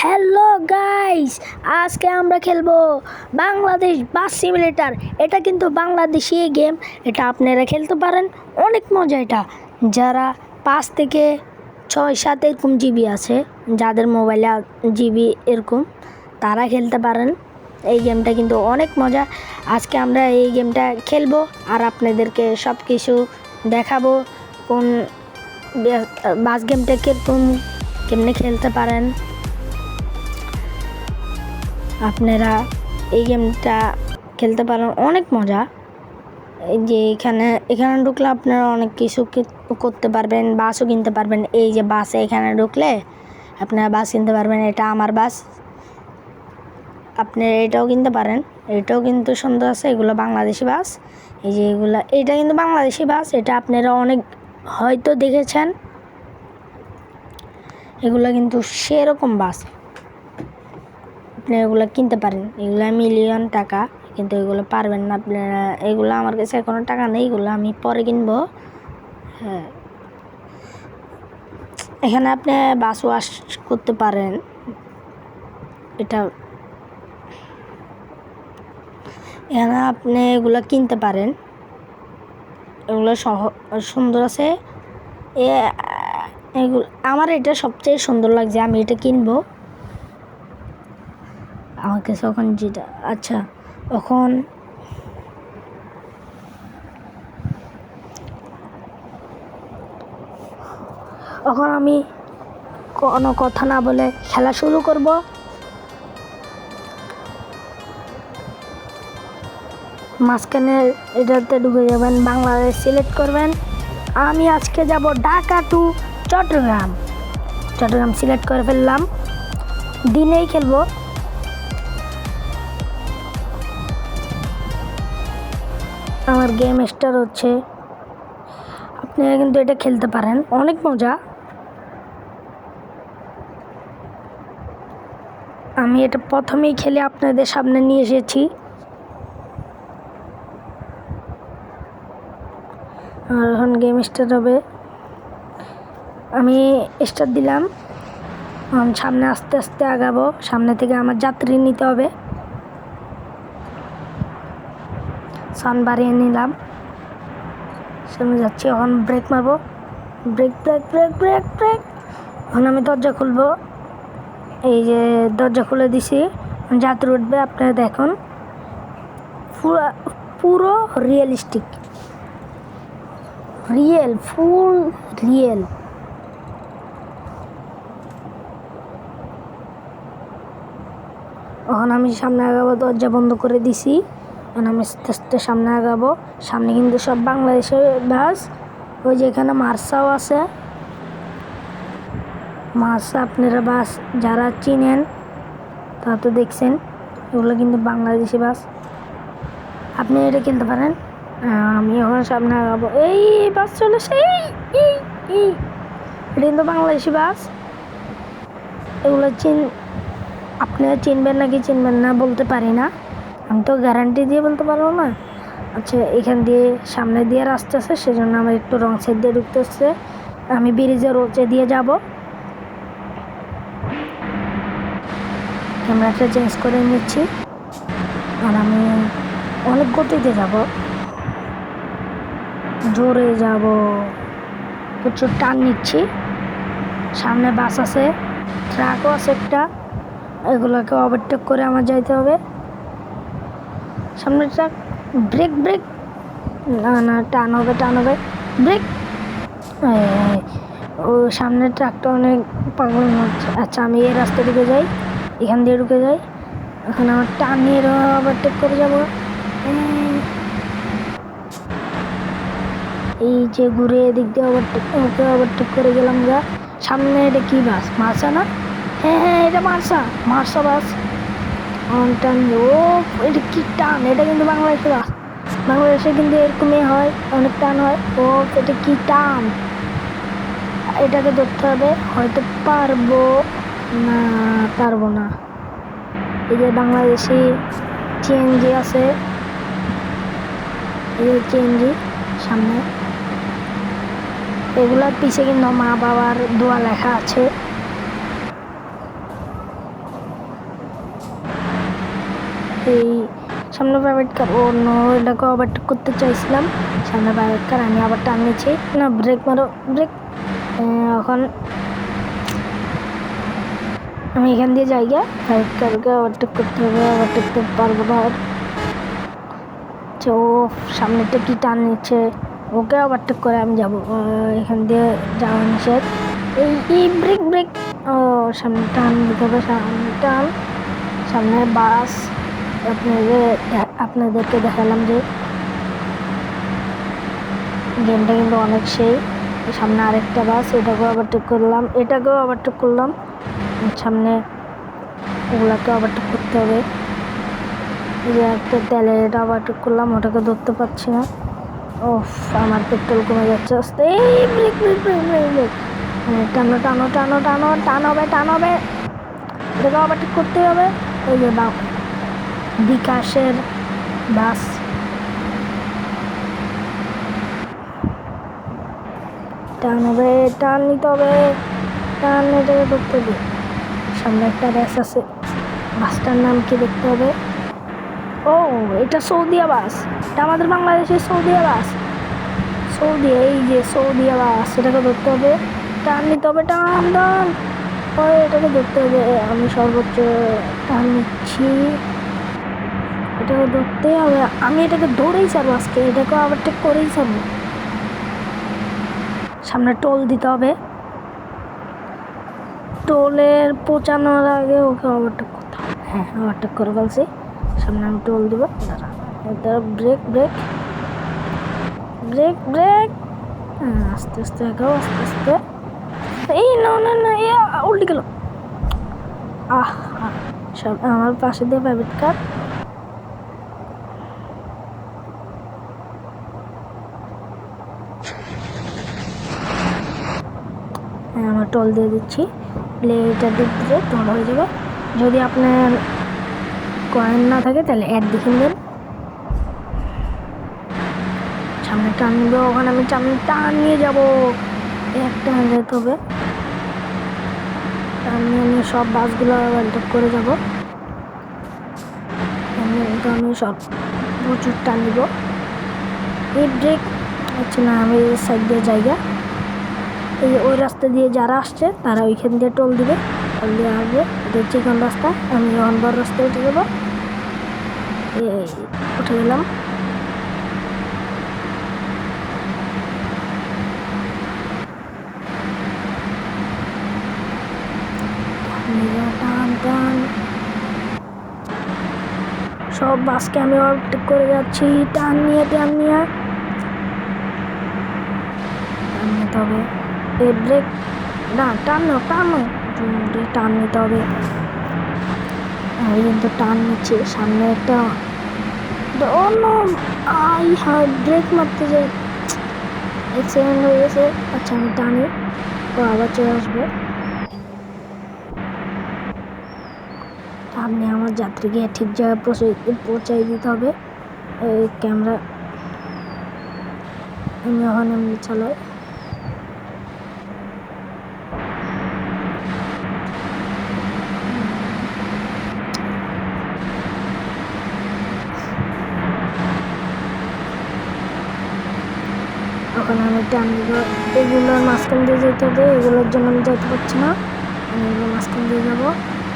Hello guys আজকে আমরা খেলব বাংলাদেশ বাস সিমুলেটার। এটা কিন্তু বাংলাদেশি গেম। এটা আপনারা খেলতে পারেন। অনেক মজা এটা। যারা পাঁচ থেকে ছয় সাত এরকম জিবি আছে, যাদের মোবাইলে জিবি এরকম, তারা খেলতে পারেন। এই গেমটা কিন্তু অনেক মজা। আজকে আমরা এই গেমটা খেলব আর আপনাদেরকে সব কিছু দেখাবো কোন বাস গেমটা কীরকম, কেমনে খেলতে পারেন। আপনারা এই গেমটা খেলতে পারেন, অনেক মজা। যে এখানে এখানে ঢুকলে আপনারা অনেক কিছু করতে পারবেন, বাসও কিনতে পারবেন। এই যে বাসে এখানে ঢুকলে আপনারা বাস কিনতে পারবেন, এটা আমার বাস। আপনি এটাও কিনতে পারেন, এটাও কিন্তু সুন্দর আছে, এগুলো বাংলাদেশি বাস। এই যে এগুলো, এটা কিন্তু বাংলাদেশি বাস, এটা আপনারা অনেক হয়তো দেখেছেন। এগুলো কিন্তু সেরকম বাস। আপনি এগুলো কিনতে পারেন। এগুলো মিলিয়ন টাকা, কিন্তু এগুলো পারবেন না আপনারা এগুলো আমার কাছে এখনও টাকা নেই, এগুলো আমি পরে কিনবো। হ্যাঁ। এখানে আপনি বাস ওয়াশ করতে পারেন। এটা এখানে আপনি এগুলো কিনতে পারেন। এগুলো সুন্দর আছে। এগুলো, আমার এটা সবচেয়ে সুন্দর লাগছে, আমি এটা কিনবো। কাছে এখন যেটা আচ্ছা এখন এখন আমি কোনো কথা না বলে খেলা শুরু করব। মাঝখানে এটাতে ঢুকে যাবেন, বাংলাদেশ সিলেক্ট করবেন। আমি আজকে যাব ঢাকা টু চট্টগ্রাম। চট্টগ্রাম সিলেক্ট করে ফেললাম। দিনেই খেলব। আমার গেম স্টার হচ্ছে। আপনারা কিন্তু এটা খেলতে পারেন। অনেক মজা। আমি এটা প্রথমেই খেলে আপনাদের সামনে নিয়ে এসেছি। আর এখন গেম স্টার্ট হবে। আমি স্টার্ট দিলাম। সামনে আস্তে আস্তে আগাবো। সামনে থেকে আমার যাত্রী নিতে হবে। সাউন্ড বাড়িয়ে নিলাম। সামনে যাচ্ছি, এখন ব্রেক মারবো। Brake brake brake brake brake এখন আমি দরজা খুলবো। এই যে দরজা খুলে দিছি। যাত্রী উঠবে, আপনারা দেখুন। পুরো পুরো রিয়েলিস্টিক রিয়েল ফুল রিয়েল এখন আমি সামনে আগাবো, দরজা বন্ধ করে দিছি। এখন আমি আস্তে আস্তে সামনে আগাবো। সামনে কিন্তু সব বাংলাদেশের বাস। ওই যে এখানে মার্সাও আছে। মার্সা আপনারা বাস যারা চিনেন তা তো দেখছেন, এগুলো কিন্তু বাংলাদেশি বাস। আপনি এটা কিনতে পারেন। আমি এখন সামনে আগাবো। এই, বাস চলে সেই এটা কিন্তু বাংলাদেশি বাস। এগুলো চিন আপনারা চিনবেন নাকি চিনবেন না, বলতে পারি না। আমি তো গ্যারান্টি দিয়ে বলতে পারব না। আচ্ছা এখান দিয়ে সামনে দিয়ে রাস্তা আছে, সেজন্য আমার একটু রং সাইড দিয়ে ঢুকতে হচ্ছে। আমি ব্রিজের রোচে দিয়ে যাব। ক্যামেরাটা চেঞ্জ করে নিচ্ছি। আর আমি অনেক গতিতে যাব। জোরে যাব। প্রচুর টান নিচ্ছি। সামনে বাস আছে ট্রাকও আছে একটা। এগুলোকে ওভারটেক করে আমার যাইতে হবে। সামনে ট্রাক ব্রেক ব্রেক না না টান হবে টান হবে। ব্রেক ও সামনের ট্রাকটা অনেক পাগল হচ্ছে আচ্ছা আমি এই রাস্তা দিকে যাই এখান দিয়ে ঢুকে যাই। এখন আমার টান নিয়ে ওভারটেক করে যাব। এই, এই যে ঘুরে এদিক দিয়ে ওভারটেক ওকে ওভারটেক করে গেলাম যা সামনে এটা কী বাস? মার্সা না? হ্যাঁ হ্যাঁ এটা মার্সা। মার্সা বাস। অন টান ও কি টান? এটা কিন্তু বাংলাদেশে বাংলাদেশে কিন্তু এরকমই হয়, অনেক টান হয়। ও, এটা কি টান? এটাকে ধরতে হবে, হয়তো পারব না পারব না। এই যে বাংলাদেশি চিএনজি আছে। এই যে চিএনজি সামনে। এগুলার পিছে কিন্তু মা বাবার দোয়া লেখা আছে। এই সামনে প্রাইভেট কার ও নো এটাকে ওভারটেক করতে চাইছিলাম। সামনে প্রাইভেট কার আমি আবার টান নিচ্ছি না ব্রেক মারো ব্রেক এখন আমি এখান দিয়ে যাই গিয়ে প্রাইভেট কারকে ওভারটেক করতে হবে ওভারটেক করতে পারব না আচ্ছা, ও সামনেটা কি টান নিচ্ছে ওকে ওভারটেক করে আমি যাব এখান দিয়ে যাওয়া নিষেধ। এই এই ব্রেক ব্রেক ও সামনে টান দিতে হবে সামনে টান। সামনে বাস আপনাদের আপনাদেরকে দেখালাম যে গেমটা কিন্তু অনেক সেই সামনে আরেকটা বাস এটাকেও ওভারটেক করলাম এটাকেও ওভারটেক করলাম সামনে ওগুলাকে ওভারটেক করতে হবে যে একটা তেলে এটা ওভারটেক করলাম ওটাকে ধরতে পারছি না ও আমার পেট্রোল কমে যাচ্ছে আস্তে ব্রেক ব্রেক হ্যাঁ, টানো টানো টানো টানো টানবে টানবে এটাকে ওভারটেক করতে হবে এই যে বিকাশের বাস। টান হবে, টান নিতে হবে টান এটাকে ধরতে হবে। সামনে একটা র্যাস আছে। বাসটার নাম কি দেখতে হবে? ও, এটা সৌদিয়া বাস। এটা আমাদের বাংলাদেশের সৌদিয়া বাস। সৌদি এই যে সৌদিয়া বাস, এটাকে ধরতে হবে। টান নিতে হবে, টান টান। ও এটাকে ধরতে হবে। আমি সর্বোচ্চ টান নিচ্ছি। এটাকে ধরতেই হবে। আমি এটাকে ধরেই ছাড়বো আজকে। এটাকে ওভারটেক করেই ছাড়বো। সামনে টোল দিতে হবে। টোলের পৌঁছানোর আগে ওকে ওভারটেক করতে হবে। হ্যাঁ ওভারটেক করে ফেলছি। সামনে আমি টোল দেবো। দাঁড়া। এটা ব্রেক ব্রেক ব্রেক ব্রেক আস্তে আস্তে আগাও আস্তে আস্তে। এই, না না না এ উল্টে গেল। আহ আমার পাশে দিয়ে প্রাইভেট কার আমার টল দিয়ে দিচ্ছি। প্লেটা দিয়ে দিলে টোল হয়ে যাবে। যদি আপনার কয়েন না থাকে তাহলে অ্যাড দেখে নেবেন সামনে টান নিবে ওখানে আমি সামনে টান নিয়ে যাব। একটা যেতে হবে। টান নিয়ে নিয়ে সব বাসগুলো ওভারটেক করে যাব। আমি আমি সব প্রচুর টান নিব এই ব্রেক হচ্ছে না, আমি সাইড দিয়ে জায়গা এই ওই রাস্তা দিয়ে যারা আসছে, তারা ওইখান দিয়ে টোল দিবে। টোল দিয়ে আসবে এটা চিকন রাস্তা আমি অনবার রাস্তায় উঠে যাব। উঠে গেলাম। সব বাসকে আমি ওভারটেক করে যাচ্ছি। টান নিয়ে টান নিয়ে। টান এই ব্রেক না, টানো টানো। জোরে টান নিতে হবে। আমি কিন্তু টান নিচ্ছি। সামনে একটা নো আই হ্যাঁ ব্রেক মারতে যাই। অ্যাক্সিডেন্ট হয়ে গেছে। আচ্ছা আমি টানি। ও আবার চলে আসবে। আপনি আমার যাত্রীকে ঠিক জায়গায় পৌঁছে পৌঁছাই দিতে হবে। এই ক্যামেরা, আমি এখন এমনি চালাই। টানগুলো এগুলোর মাঝখান দিয়ে যেতে হবে, এগুলোর জন্য আমি যেতে পারছি না। আমি এগুলো মাঝখান দিয়ে যাব।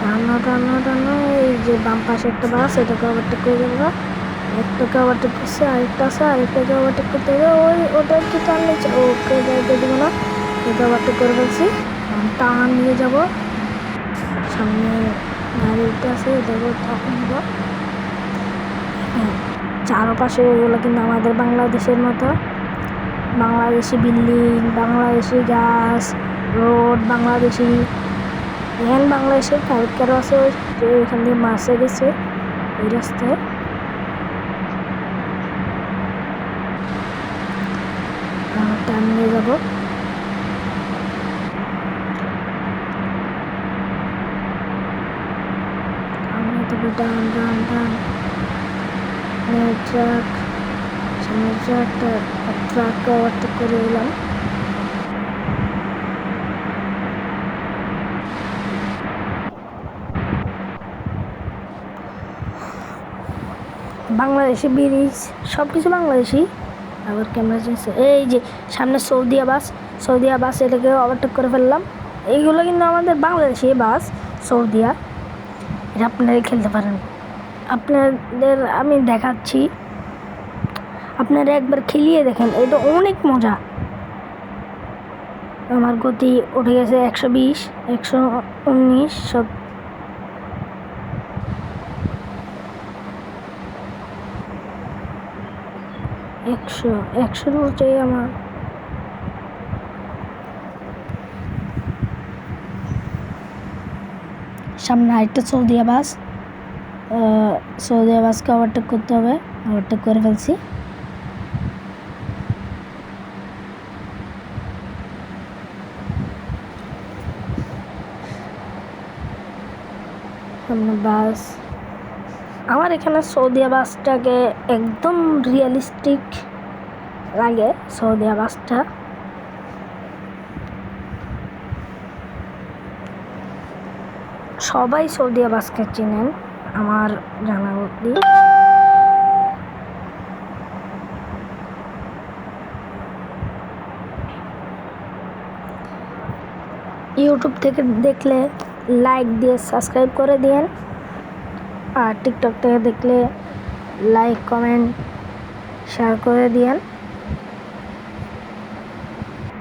টানো টানো টানো এই যে বাম পাশে একটা বাস, এটাকে ওভারটেক করে যাব একটাকে ওভারটেক করছে, আরেকটা আছে, আরেকটাকে ওভারটেক করতে হবে। ওই, ওটা কি টান নিচ্ছে, ওকে যাইতে দেবো না। এটা ওভারটেক করে ফেলছি। টান নিয়ে যাব। সামনে গাড়িটা আছে এটাকে তখন নেব। চারপাশে এগুলো কিন্তু আমাদের বাংলাদেশের মতো। বাংলাদেশি বিল্ডিং, বাংলাদেশি গাছ, রোড, বাংলাদেশি এখানে বাংলাদেশের ফাইভ আছে যে এখান দিয়ে মাসে গেছে, এই রাস্তায়। টান নিয়ে যাব। আমি ট্রাক সামনে ট্রাকটা ট্রাক ওভারটেক করে এলাম। বাংলাদেশি ব্রিজ সব কিছু বাংলাদেশি আবার ক্যামেরা চেঞ্জ এই যে, সামনে সৌদিয়া বাস সৌদিয়া বাস এটাকে ওভারটেক করে ফেললাম। এইগুলো কিন্তু আমাদের বাংলাদেশি বাস, সৌদিয়া। এটা আপনারা খেলতে পারেন। আপনাদের, আমি দেখাচ্ছি। আপনারা একবার খেলিয়ে দেখেন, এটা অনেক মজা। আমার গতি উঠে গেছে একশো বিশ, একশো উনিশ, সব একশো, একশোর উঁচাই আমার সামনে আরেকটা সৌদি আবাস। সৌদি আবাসকে ওভারটেক করতে হবে ওভারটেক করে ফেলছি। সামনে বাস। আমার এখানে সৌদিয়া বাসটাকে একদম রিয়েলিস্টিক লাগে সৌদিয়া বাসটা। সবাই সৌদিয়া বাসকে চিনেন, আমার জানা অব্দি ইউটিউব থেকে দেখলে লাইক দিয়ে সাবস্ক্রাইব করে দিয়েন। আর টিকটক থেকে দেখলে লাইক কমেন্ট শেয়ার করে দিয়েন।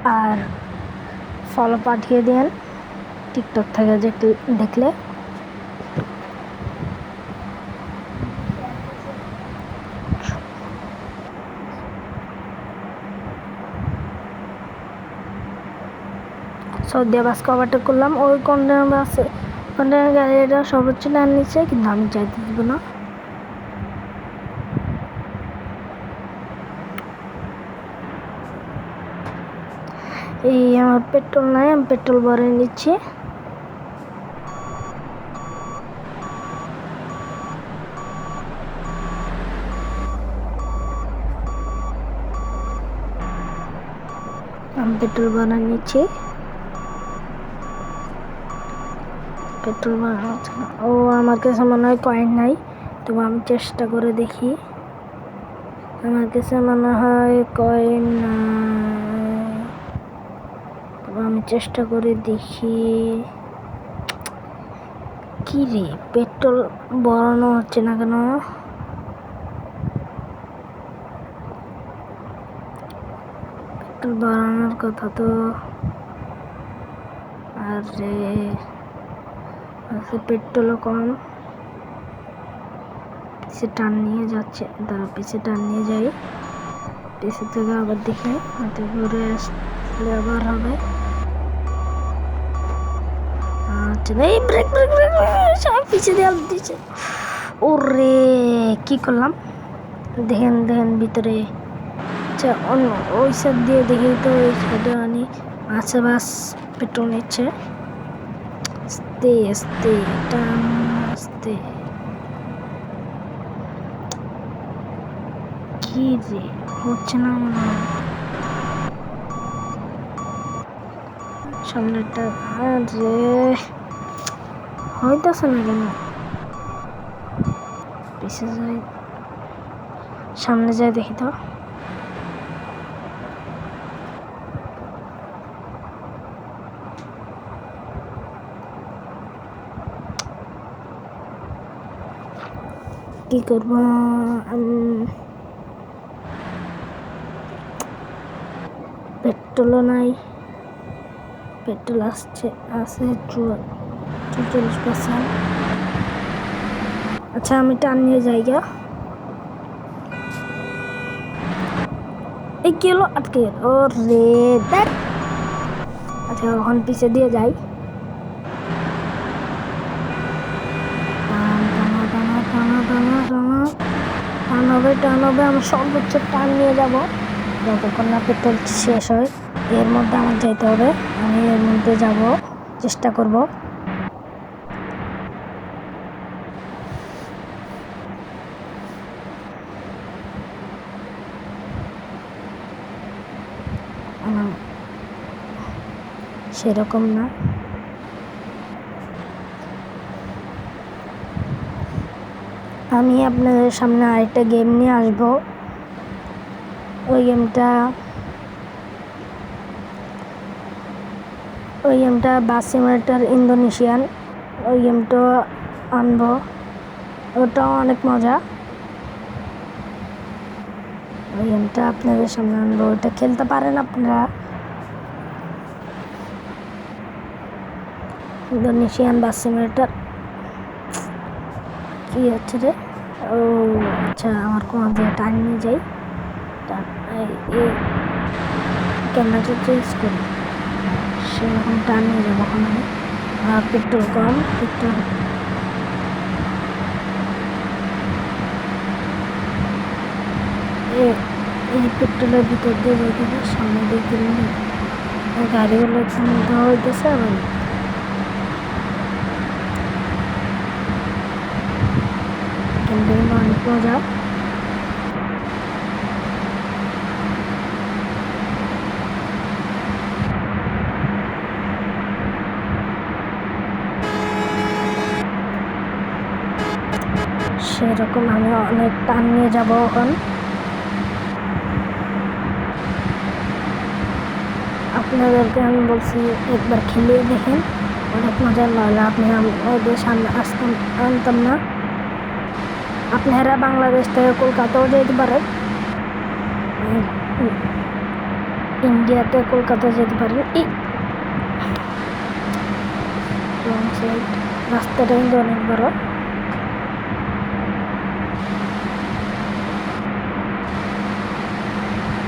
আর ফলো পাঠিয়ে দিয়েন। টিকটক থেকে দেখলে- দেখলে সৌদি বাস কভারটা করলাম। ওই কন্টেনার বাসে কন্টেনার গাড়িটা সর্বোচ্চ টান নিচ্ছে, কিন্তু আমি যাইতে দিব না। এই আমার পেট্রোল নাই, আমি পেট্রোল ভরে নিচ্ছি। আমি পেট্রোল ভরে নিচ্ছি। পেট্রোল না। ও আমার কাছে মনে হয় কয়েন নাই। তবু আমি চেষ্টা করে দেখি। আমার কাছে মনে হয় কয়েন তবু আমি চেষ্টা করে দেখি। কি রে, পেট্রোল ভরানো হচ্ছে না কেন? পেট্রোল ভরানোর কথা তো। আরে। আচ্ছা পেট্রোলও কম। পিছে টান নিয়ে যাচ্ছে। দাঁড়া পিছে টান নিয়ে যাই। পিছে থেকে আবার দেখি, হাতে ঘুরে আসলে আবার হবে। আচ্ছা এই ব্রেক ব্রেক ব্রেক সব পিছে দিয়ে দিচ্ছে ওরে, কি করলাম? দেখেন দেখেন ভিতরে। আচ্ছা অন্য ওই সাইড দিয়ে দেখি তো ওই সাইডে আনি বাস পেট্রোল নিচ্ছে। আস্তে আস্তে টান আস্তে কি রে হচ্ছে না মনে সামনেটা আরে হইতেছে না কেন পিছিয়ে যাই সামনে যাই দেখি তো কি করব? পেট্রোলও নাই। পেট্রোল আসছে, আছে চুয়াল্লিশ পার্সেন্ট আচ্ছা আমি টান নিয়ে যাই গা। এই কি হলো? আটকে গেল। ও রে আচ্ছা ওখান পিছিয়ে দিয়ে যাই টান টানা টানা টানা টানা টানা টান হবে টান হবে আমি সর্বোচ্চ টান নিয়ে যাব। যতক্ষণ না পেট্রোল শেষ হয়, এর মধ্যে আমার যেতে হবে। আমি এর মধ্যে যাব, চেষ্টা করব। সেরকম না। আমি আপনাদের সামনে আরেকটা গেম নিয়ে আসব। ওই গেমটা ওই গেমটা বাস ইন্দোনেশিয়ান ওই গেমটা আনব। ওটাও অনেক মজা। ওই গেমটা আপনাদের সামনে আনব। ওটা খেলতে পারেন আপনারা। ইন্দোনেশিয়ান বাস সিমুলেটার কি হচ্ছে রে? ও আচ্ছা আমার কোনো দিয়ে টান নিয়ে যাই। এই- ক্যামেরাটা চেঞ্জ করি। সেরকম টান নিয়ে যাব আমি আর পেট্রোল কম পেট্রোল এই পেট্রোলের ভিতর দিয়ে যাই দিলে সামনে দিয়ে গাড়িগুলো একদম দেওয়া হইতেছে আবার কিন্তু অনেক মজা সেরকম আমি অনেক টান নিয়ে যাব এখন। আপনাদেরকে আমি বলছি, একবার খেলে দেখেন। অনেক মজা নাহলে আপনি আমাদের সামনে আসতাম আনতাম না। আপনারা বাংলাদেশ থেকে কলকাতাও যেতে পারেন। ইন্ডিয়াতে কলকাতা যেতে পারেন। রাস্তাটা কিন্তু অনেক বড়।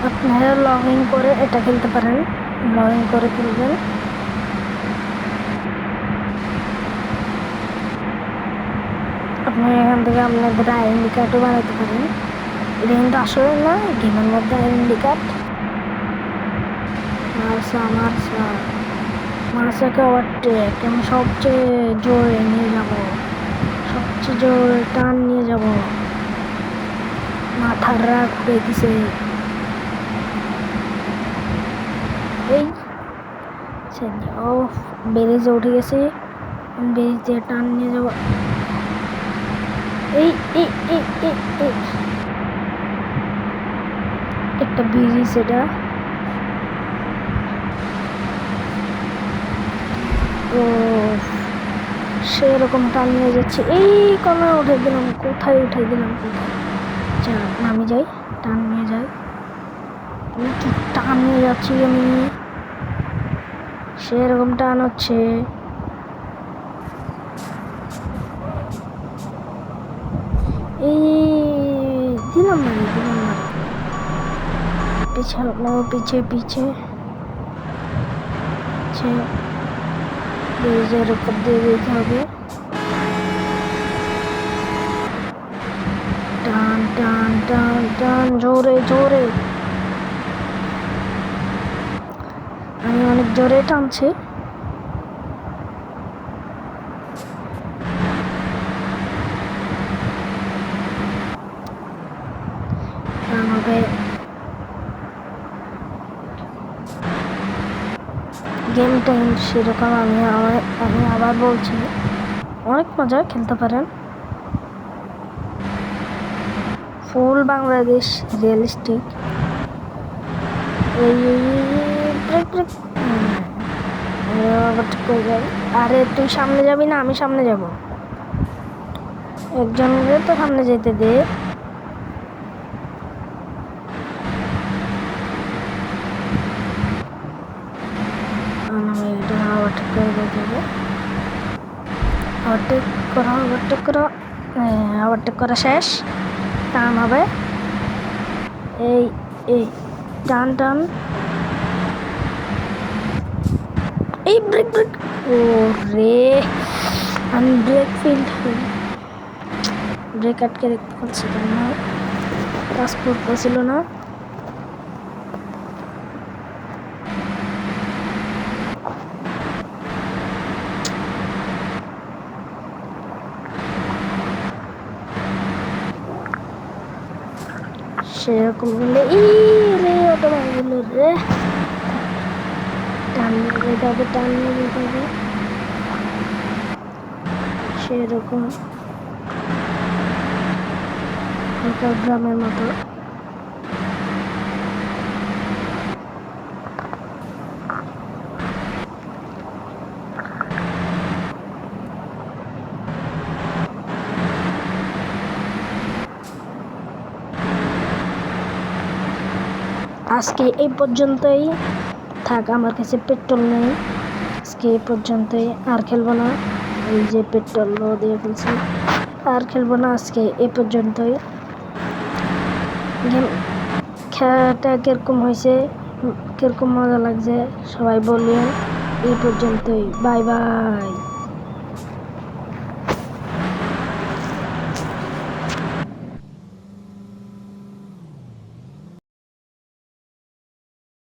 আপনারা লগ ইন করে এটা খেলতে পারেন। লগ ইন করে খেলবেন। আপনি এখান থেকে আপনাদের আইডেন্টি কার্ডও বানাতে পারেন। এটা কিন্তু আসলে না, গেমের মধ্যে আইডেন্টি কার্ড মার্সা মার্সা মার্সাকে ওভারটেক আমি সবচেয়ে জোরে নিয়ে যাব। সবচেয়ে জোরে টান নিয়ে যাব। মাথার রাগ হয়ে দিছে। এই ও ব্রিজে উঠে গেছি ব্রিজ টান নিয়ে যাব এই এই এই এই এই একটা ব্রিজ এটা। ও সেরকম টান নিয়ে যাচ্ছে। এই কমে উঠে দিলাম, কোথায় উঠে দিলাম? কোথায় নামি যাই, টান নিয়ে যাই। কি টান নিয়ে যাচ্ছি আমি? সেরকম টান হচ্ছে এই দিলাম মানে দিলাম মানে পিছে ও পিছে পিছে। পিছে ব্রিজের উপর দিয়ে দিতে হবে। টান টান টান টান, জোরে জোরে। আমি অনেক জোরে টানছি। গেমটা সেরকম আমি আমি আবার বলছি, অনেক মজা খেলতে পারেন। ফুল বাংলাদেশ রিয়েলিস্টিক এই আরে, তুই সামনে যাবি না? আমি সামনে যাব। একজনকে তো সামনে যেতে দে আমি এটা ওভারটেক করে দিয়ে দেবো ওভারটেক করা ওভারটেক করা ওভারটেক করা শেষ টান হবে এই এই টান টান এই ব্রেক ব্রেক ও রে আমি ব্রেক ফিল ব্রেক আটকে দেখতে পাচ্ছি কেন কাজ করতেছিল না সেরকম হলে রে ওটা গেল রে। টান যেতে হবে টান নিয়ে যেতে সেরকম। গ্রামের মতো। আজকে এই পর্যন্তই। থাক, আমার কাছে পেট্রোল নেই। আজকে এই পর্যন্তই আর খেলব না। এই যে পেট্রোল দিয়ে ফেলছি। আর খেলব না আজকে এই পর্যন্তই। গেম খেলাটা কীরকম হয়েছে? কীরকম মজা লাগছে? সবাই বলবেন। এই পর্যন্তই। Bye bye.